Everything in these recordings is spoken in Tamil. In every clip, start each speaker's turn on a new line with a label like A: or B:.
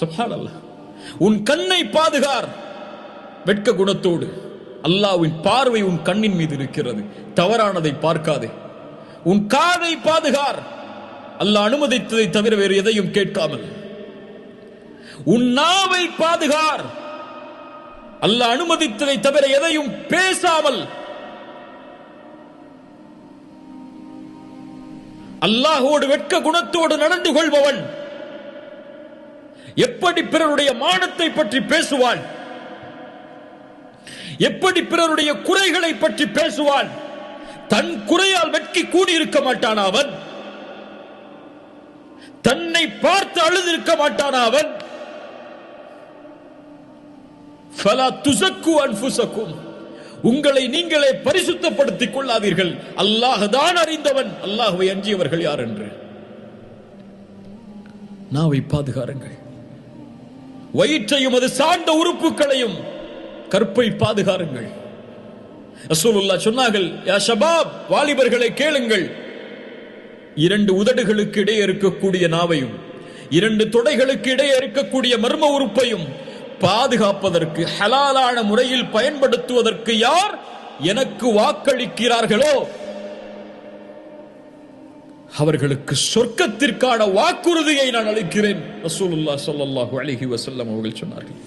A: சுபானல்ல உன் கண்ணை பாதுகார். வெட்க குணத்தோடு. அல்லாஹ்வின் பார்வை உன் கண்ணின் மீது இருக்கிறது தவறானதை பார்க்காதே. உன் காதை பாதுகார். அல்லாஹ் அனுமதித்ததை தவிர வேறு எதையும் கேட்காமல். உன் நாவை பாதுகார். அல்லாஹ் அனுமதித்ததை தவிர எதையும் பேசாமல். அல்லாஹோடு வெட்க குணத்தோடு நடந்து கொள்பவன். எப்படி பிறருடைய மானத்தை பற்றி பேசுவாள்? எப்படி பிறருடைய குறைகளை பற்றி பேசுவாள்? தன் குறையால் வெட்கி கூடியிருக்க மாட்டான் அவன்? தன்னை பார்த்து அழுதிருக்க மாட்டான் அவன்? துசக்கு அன்புசக்கும் உங்களை நீங்களே பரிசுத்தப்படுத்திக் கொள்ளாதீர்கள். அல்லாஹ் தான் அறிந்தவன். அல்லாஹுவை அஞ்சியவர்கள் யார் என்று? நாவை பாதுகாருங்கள். வயிற்றையும் அது சார்ந்த உறுப்புகளையும் கற்பை பாதுகாருங்கள். ரசூலுல்லாஹ் சொன்னார்கள் யா ஷபாப் வாலிபர்களை கேளுங்கள். இரண்டு உதடுகளுக்கு இடையே இருக்கக்கூடிய நாவையும் இரண்டு தொடைகளுக்கு இடையே இருக்கக்கூடிய மர்ம உறுப்பையும் பாதுகாப்பதற்கு ஹலாலான முறையில் பயன்படுத்துவதற்கு யார் எனக்கு வாக்களிக்கிறார்களோ அவர்களுக்கு சொர்க்கத்திற்கான வாக்குறுதியை நான் அளிக்கிறேன். ரசூலுல்லாஹ் ஸல்லல்லாஹு அலைஹி வஸல்லம் அவர்கள் சொன்னார்கள்.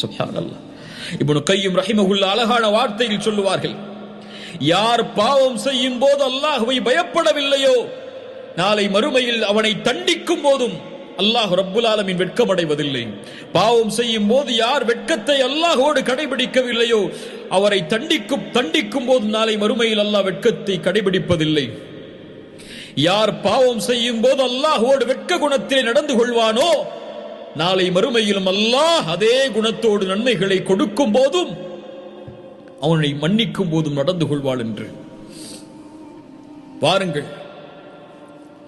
A: சுப்ஹானல்லாஹ். இப்னு கையும் ரஹிமஹுல்லா அழகான வார்த்தையில் சொல்லுவார்கள். யார் பாவம் செய்யும் போது அல்லாஹ்வை பயப்படவில்லையோ நாளை மறுமையில் அவனை தண்டிக்கும் போதும் அல்லாஹ் ரப்புல் ஆலமின் வெட்கமடைவதில்லை. பாவம் செய்யும் போது யார் வெட்கத்தை அல்லாஹோடு கடைபிடிக்கவில்லையோ அவரை தண்டிக்கும் தண்டிக்கும் போது நாளை மறுமையில் அல்லாஹ் வெட்கத்தை கடைபிடிப்பதில்லை. யார் பாவம் செய்யும் போது அல்லாஹோடு வெட்க குணத்திலே நடந்து கொள்வானோ நாளை மறுமையிலும் அல்லாஹ் அதே குணத்தோடு நன்மைகளை கொடுக்கும் போதும் அவனை மன்னிக்கும் போதும் நடந்து கொள்வாள் என்று. பாருங்கள்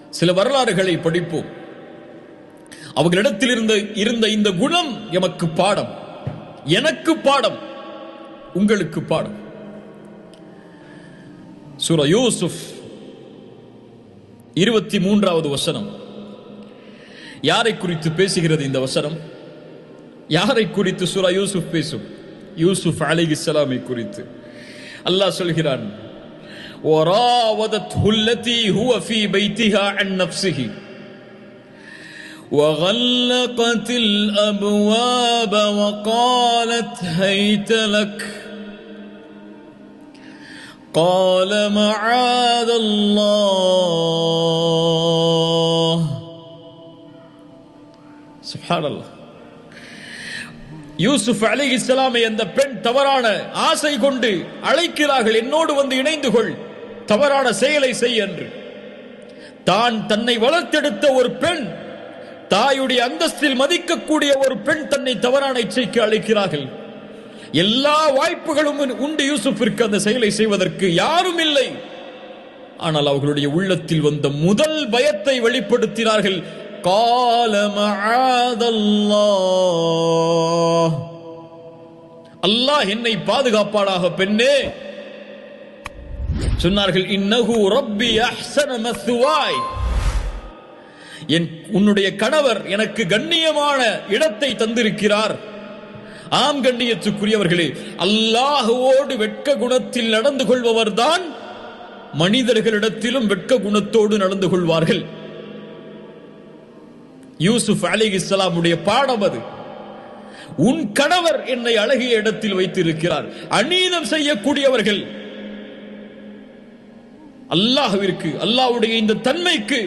A: சில வரலாறுகளை படிப்போம். அவர்களிடத்தில் இருந்த இருந்த இந்த குணம் எமக்கு பாடம். எனக்கு பாடம் உங்களுக்கு பாடம். சூர யூசுப் இருபத்தி மூன்றாவது வசனம் யாரை குறித்து பேசுகிறது இந்த வசனம் யாரை குறித்து சூரா யூசுப் பேசும் யூசுப் அலைஹிஸ்ஸலாமை குறித்து அல்லாஹ் சொல்கிறான் وراودته التي هو في بيتها عن نفسه وغلقت الابواب وقالت هيت لك قال معاذ الله سبحان الله யூசுப் அலைஹிஸ்ஸலாமை அந்த பெண் தவறான ஆசை கொண்டு அழைக்கிறார்கள் என்னோடு வந்து இணைந்து கொள் தவறான செயலை செய் என்று தான் தன்னை வளர்த்தெடுத்த ஒரு பெண் தாயுடைய அந்தஸ்தில் மதிக்கக்கூடிய ஒரு பெண் தன்னை தவறான இச்சைக்கு அழைக்கிறார்கள் எல்லா வாய்ப்புகளும் உண்டு யூசுஃபிற்கு அந்த செயலை செய்வதற்கு யாரும் இல்லை. ஆனால் அவர்களுடைய உள்ளத்தில் வந்த முதல் பயத்தை வெளிப்படுத்தினார்கள். கால அல்லாஹ் என்னை பாதுகாப்பாளாக பெண்ணே. சொன்னார்கள் இன்னகு ரப்பி அஹ்சன மஸ்வாய் என் உன்னுடைய கணவர் எனக்கு கண்ணியமான இடத்தை தந்திருக்கிறார். ஆம் கண்ணியத்துக்குரியவர்களே அல்லாஹுவோடு வெட்க குணத்தில் நடந்து கொள்பவர்தான் மனிதர்களிடத்திலும் வெட்க குணத்தோடு நடந்து கொள்வார்கள் யூசுப் அலிஹிஸ்லாமுடைய பாடம் அது. உன் கணவர் என்னை அழகிய இடத்தில் வைத்திருக்கிறார். அநீதம் செய்யக்கூடியவர்கள். அல்லாஹுவிற்கு அல்லாஹுடைய இந்த தன்மைக்கு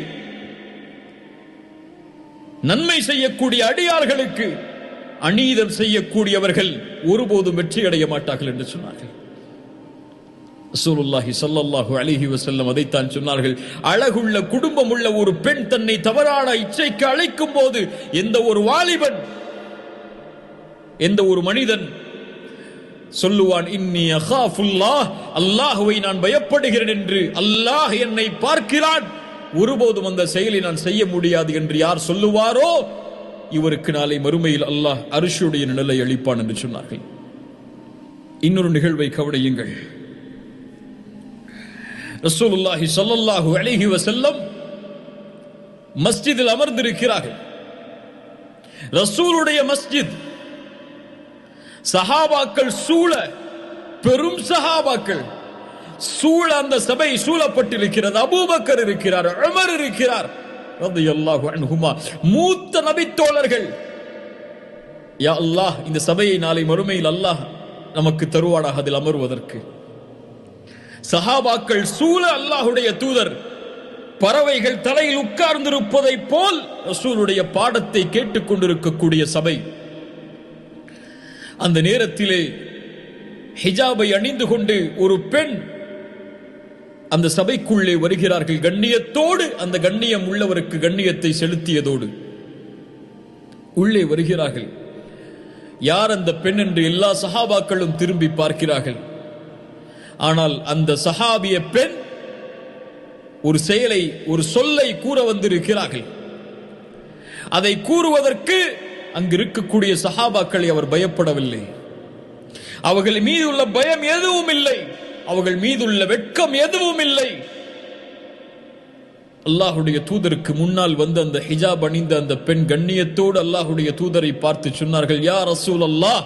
A: நன்மை செய்யக்கூடிய அடியார்களுக்கு அநீதம் செய்யக்கூடியவர்கள் ஒருபோதும் வெற்றி அடைய மாட்டார்கள் என்று சொன்னார்கள். ரசூலுல்லாஹி ஸல்லல்லாஹு அலிஹி வசல்லம் அதைத்தான் சொன்னார்கள். அழகுள்ள குடும்பம் உள்ள ஒரு பெண் தன்னை தவறான இச்சைக்கு அழைக்கும் போது எந்த ஒரு வாலிபன் எந்த ஒரு மனிதன் சொல்லுவான் இன்னி அகாஃபுல்லாஹ் அல்லாஹுவை நான் பயப்படுகிறேன் என்று அல்லாஹ் என்னை பார்க்கிறான். ஒருபோதும் அந்த செயலை நான் செய்ய முடியாது என்று யார் சொல்லுவாரோ இவருக்கு நாளை மறுமையில் அல்லாஹ் அரிசியுடைய நிழலை அளிப்பான் என்று சொன்னார்கள். இன்னொரு நிகழ்வை கவனியுங்கள். ரசூலுல்லாஹி சல்லல்லாஹு அலைஹி வஸல்லம் மஸ்ஜிதில் அமர்ந்திருக்கிறார்கள். ரசூலுடைய மஸ்ஜித் சஹாபாக்கள் சூழ பெரும் சஹாபாக்கள் சூழ அந்த சபை சூழப்பட்டிருக்கிறது. அபூபக்கர் இருக்கிறார் அமர் இருக்கிறார். மூத்த நபித்தோழர்கள். யா அல்லாஹ் இந்த சபையை நாளை மறுமையில் அல்லாஹ் நமக்கு தருவாடாக அதில் அமர்வதற்கு. சஹாபாக்கள் சூழ அல்லாஹுடைய தூதர். பறவைகள் தலையில் உட்கார்ந்திருப்பதைப் போல் ரசூலுடைய பாடத்தை கேட்டுக்கொண்டிருக்கக்கூடிய சபை. அந்த நேரத்திலே ஹிஜாபை அணிந்து கொண்டு ஒரு பெண் அந்த சபைக்குள்ளே வருகிறார்கள் கண்ணியத்தோடு அந்த கண்ணியம் உள்ளவருக்கு கண்ணியத்தை செலுத்தியதோடு. உள்ளே வருகிறார்கள். யார் அந்த பெண் என்று எல்லா சஹாபாக்களும் திரும்பி பார்க்கிறார்கள். ஆனால் அந்த சஹாபிய பெண் ஒரு செயலை ஒரு சொல்லை கூற வந்திருக்கிறார்கள். அதை கூறுவதற்கு அங்கு இருக்கக்கூடிய சஹாபாக்களை அவர் பயப்படவில்லை. அவர்கள் மீது உள்ள பயம் எதுவும் இல்லை. அவர்கள் மீதுள்ள வெட்கம் எதுவும் இல்லை. அல்லாஹுடைய தூதருக்கு முன்னால் வந்து அந்த ஹிஜாப் அணிந்த அந்த பெண் கண்ணியத்தோடு அல்லாஹுடைய தூதரை பார்த்து சொன்னார்கள் யா ரசூல் அல்லாஹ்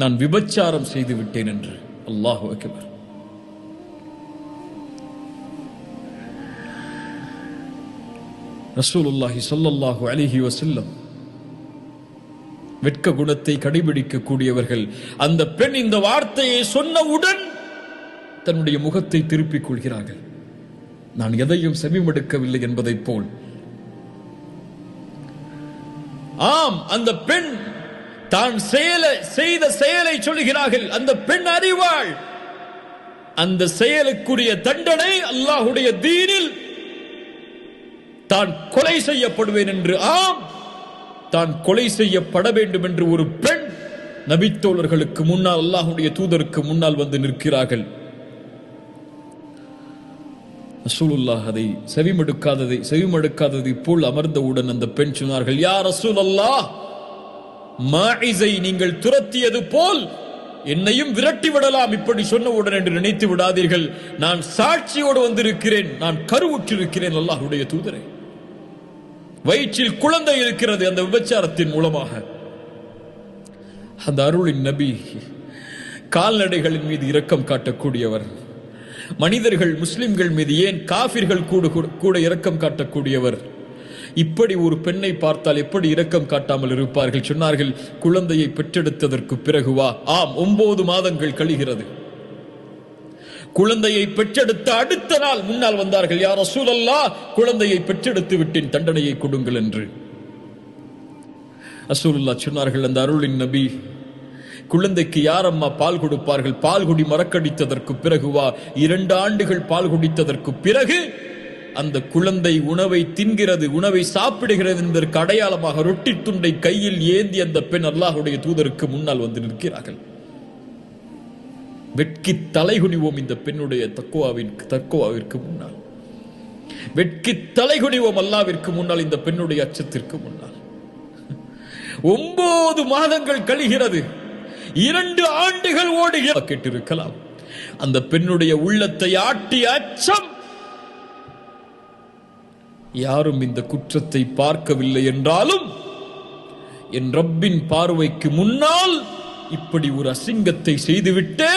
A: நான் விபச்சாரம் செய்து விட்டேன் என்று. அல்லாஹு அக்பர். ரசூலுல்லாஹி சொல்லல்லாஹு அலைஹி செல்லம் வெட்க குணத்தை கடைபிடிக்கக்கூடியவர்கள். அந்த பெண் இந்த வார்த்தையை சொன்னவுடன் தன்னுடைய முகத்தை திருப்பிக் கொள்கிறார்கள். நான் எதையும் செவிமடுக்கவில்லை என்பதைப் போல். ஆம் அந்த பெண் தான் செயல செய்த செயலை சொல்கிறார்கள். அந்த பெண் அறிவாள். அந்த செயலுக்குரிய தண்டனை அல்லாஹுடைய தீனில் தான் கொலை செய்யப்படுவேன் என்று. ஆம் தான் கொலை செய்யப்பட வேண்டும் என்று ஒரு பெண் நபித்தோழர்களுக்கு முன்னால் அல்லாஹுடைய தூதருக்கு முன்னால் வந்து நிற்கிறார்கள். ரசூலுல்லாஹ் அதை செவிமடுக்காததை செவிமடுக்காததை போல் அமர்ந்தவுடன் அந்த பெண் சொன்னார்கள் யா ரசூல் அல்லாஹ் மாஇசை நீங்கள் துரத்தியது போல் என்னையும் விரட்டி விடலாம். இப்படி சொன்னவுடன் என்று நினைத்து விடாதீர்கள். நான் சாட்சியோடு வந்திருக்கிறேன் நான் கருவுற்றிருக்கிறேன் அல்லாஹுடைய தூதரை. வயிற்றில் குழந்தை இருக்கிறது அந்த விபச்சாரத்தின் மூலமாக. அந்த அருளின் நபி கால்நடைகளின் மீது இரக்கம் காட்டக்கூடியவர். மனிதர்கள் முஸ்லிம்கள் மீது ஏன் காபிர்கள் கூட கூட இரக்கம் காட்டக்கூடியவர்? இப்படி ஒரு பெண்ணை பார்த்தால் எப்படி இரக்கம் காட்டாமல் இருப்பார்கள்? சொன்னார்கள் குழந்தையை பெற்றெடுத்ததற்கு பிறகு வா. ஆம் ஒன்பது மாதங்கள் கழிகிறது. குழந்தையை பெற்றெடுத்த அடுத்த நாள் முன்னால் வந்தார்கள். யார் அசூலல்லா குழந்தையை பெற்றெடுத்து விட்டேன் தண்டனையை கொடுங்கள் என்று. அசூலுல்லா சொன்னார்கள் அந்த அருளின் நபி குழந்தைக்கு யார் அம்மா பால் கொடுப்பார்கள்? பால் குடி மறக்கடித்ததற்கு பிறகு வா. இரண்டு ஆண்டுகள் பால் குடித்ததற்கு பிறகு அந்த குழந்தை உணவை தின்கிறது உணவை சாப்பிடுகிறது என்பதற்கு அடையாளமாக ரொட்டி துண்டை கையில் ஏந்தி அந்த பெண் அல்லாஹுடைய தூதருக்கு முன்னால் வந்து நிற்கிறார்கள். வெட்கி தலைகுனிவோம் இந்த பெண்ணுடைய தக்குவாவின் தக்குவாவிற்கு முன்னால். வெட்கி தலைகுனிவோம் அல்லாவிற்கு முன்னால் இந்த பெண்ணுடைய அச்சத்திற்கு முன்னால். ஒன்பது மாதங்கள் கழிகிறது. இரண்டு ஆண்டுகள் ஓடுகிற கேட்டிருக்கலாம். அந்த பெண்ணுடைய உள்ளத்தை ஆட்டி அச்சம். யாரும் இந்த குற்றத்தை பார்க்கவில்லை என்றாலும் என் ரப்பின் பார்வைக்கு முன்னால் இப்படி ஒரு அசிங்கத்தை செய்துவிட்டு